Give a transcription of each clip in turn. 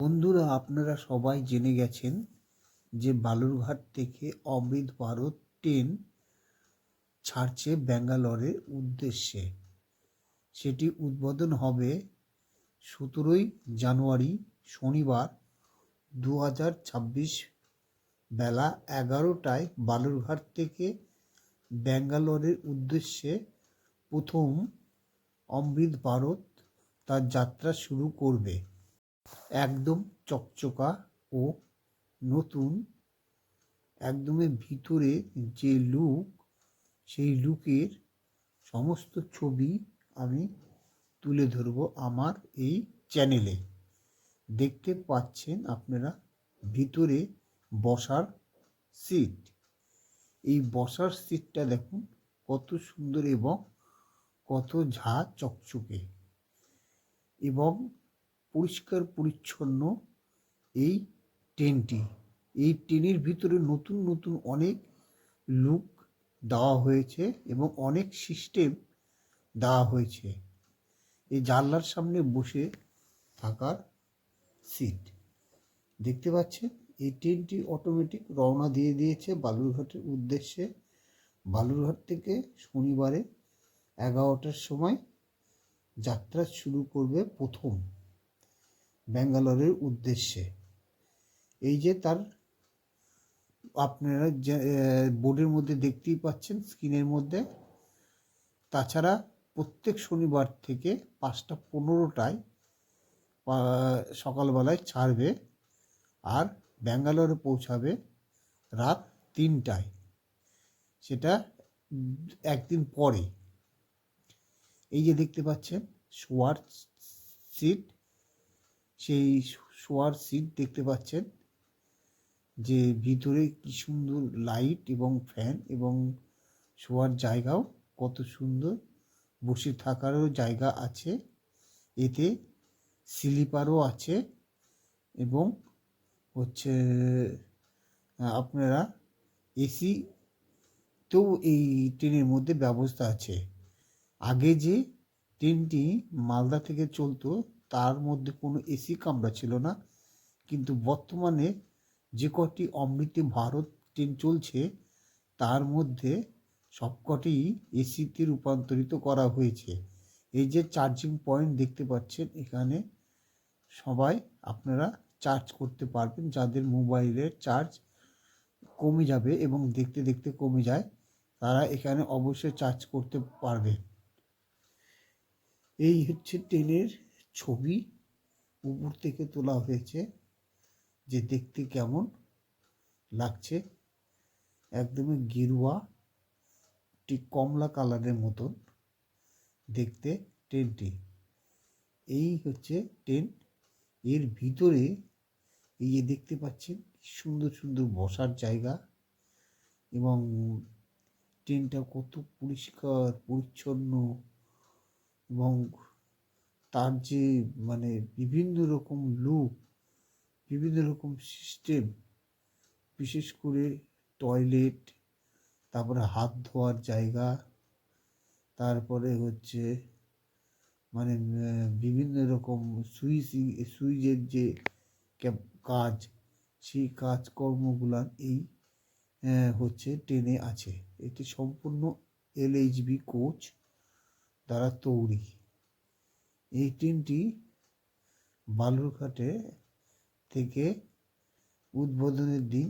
বন্ধুরা, আপনারা সবাই জেনে গেছেন যে বালুরঘাট থেকে অমৃত ভারত ট্রেন ছাড়ছে ব্যাঙ্গালোরের উদ্দেশ্যে। সেটি উদ্বোধন হবে সতেরোই জানুয়ারি, শনিবার দু হাজার ছাব্বিশ বেলা এগারোটায় বালুরঘাট থেকে ব্যাঙ্গালোরের উদ্দেশ্যে প্রথম অমৃত ভারত তার যাত্রা শুরু করবে। একদম চকচকা ও নতুন একদমই ভিতরে যে লুক সেই লুকের সমস্ত ছবি আমি তুলে ধরব আমার এই চ্যানেলে দেখতে পাচ্ছেন আপনারা ভিতরে বসার সিট এই বসার সিটটা দেখুন, কত সুন্দর এবং কত ঝা চকচকে। এবং পরিষ্কার পরিচ্ছন্ন এই ট্রেনটি। এই ট্রেনের ভিতরে নতুন নতুন অনেক লুক দেওয়া হয়েছে এবং অনেক সিস্টেম দেওয়া হয়েছে। এই জানলার সামনে বসে থাকার সিট। দেখতে পাচ্ছেন, এই ট্রেনটি অটোমেটিক রওনা দিয়ে দিয়েছে বালুরঘাটের উদ্দেশ্যে। বালুরঘাট থেকে শনিবারে এগারোটার সময় যাত্রা শুরু করবে প্রথম ব্যাঙ্গালোরের উদ্দেশ্যে। এই যে তার আপনারা বোর্ডের মধ্যে দেখতেই পাচ্ছেন, স্ক্রিনের মধ্যে। তাছাড়া প্রত্যেক শনিবার থেকে পাঁচটা পনেরোটায় সকালবেলায় ছাড়বে আর ব্যাঙ্গালোরে পৌঁছাবে রাত তিনটায়। সেটা একদিন পরে। এই যে দেখতে পাচ্ছেন শোয়ার সিট সেই শোয়ার সিট দেখতে পাচ্ছেন যে ভিতরে কি সুন্দর লাইট এবং ফ্যান এবং শোয়ার জায়গাও কত সুন্দর। বসে থাকারও জায়গা আছে, এতে স্লিপারও আছে এবং হচ্ছে আপনারা এসি তো এই ট্রেনের মধ্যে ব্যবস্থা আছে। আগে যে ট্রেনটি মালদা থেকে চলতো তার মধ্যে কোনো এসি কামরা ছিল না। কিন্তু বর্তমানে যে কটি অমৃতি ভারত ট্রেন চলছে, তার মধ্যে সবকটি এসিতে রূপান্তরিত করা হয়েছে। এই যে চার্জিং পয়েন্ট দেখতে পাচ্ছেন, এখানে সবাই আপনারা চার্জ করতে পারবেন। যাদের মোবাইলের চার্জ কমে যাবে এবং দেখতে দেখতে কমে যায়, তারা এখানে অবশ্যই চার্জ করতে পারবে। এই হচ্ছে ট্রেনের ছবি উপর থেকে তোলা হয়েছে যে দেখতে কেমন লাগছে। একদমই গেরুয়া, ঠিক কমলা কালারের মতন দেখতে ট্রেনটি। এই হচ্ছে ট্রেন। এর ভিতরে এই যে দেখতে পাচ্ছেন সুন্দর সুন্দর বসার জায়গা এবং ট্রেনটা কত পরিষ্কার, পরিচ্ছন্ন এবং তার যে মানে বিভিন্ন রকম লুক বিভিন্ন রকম সিস্টেম বিশেষ করে টয়লেট তারপরে হাত ধোয়ার জায়গা, তারপরে হচ্ছে মানে বিভিন্ন রকম সুইচ সুইচের যে কাজ, সেই কাজকর্মগুলান এই হচ্ছে ট্রেনে আছে। এটি সম্পূর্ণ এলএইচবি কোচ দ্বারা তৈরি। এই ট্রেনটি বালুরঘাটে থেকে উদ্বোধনের দিন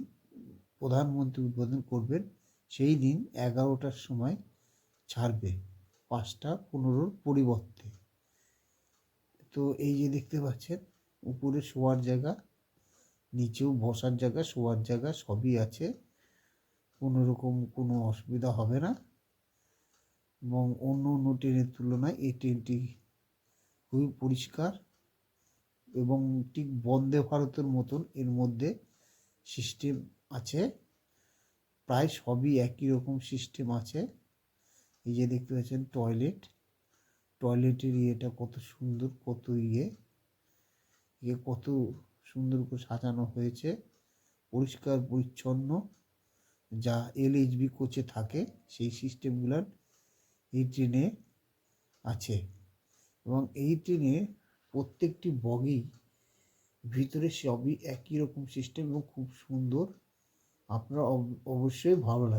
প্রধানমন্ত্রী উদ্বোধন করবেন, সেই দিন এগারোটার সময় ছাড়বে, পাঁচটা পনেরোর পরিবর্তে। তো এই যে দেখতে পাচ্ছেন, উপরে শোয়ার জায়গা, নিচেও বসার জায়গা, শোয়ার জায়গা সবই আছে। কোনো রকম কোনো অসুবিধা হবে না। এবং অন্য অন্য ট্রেনের তুলনায় এই ট্রেনটি খুবই পরিষ্কার এবং ঠিক বন্দে ভারতের মতন এর মধ্যে সিস্টেম আছে। প্রায় সবই একই রকম সিস্টেম আছে। এই যে দেখতে পাচ্ছেন টয়লেট টয়লেটের ইয়েটা কত সুন্দর, কত ইয়ে। ইয়ে কত সুন্দর করে সাজানো হয়েছে। পরিষ্কার, পরিচ্ছন্ন। যা এল এলএইচবি কোচে থাকে, সেই সিস্টেমগুলোর এই ট্রেনে আছে। এবং এই ট্রেনে প্রত্যেকটি বগি ভিতরে সবই একই রকম সিস্টেম এবং খুব সুন্দর। আপনার অব- অবশ্যই ভালো লাগবে।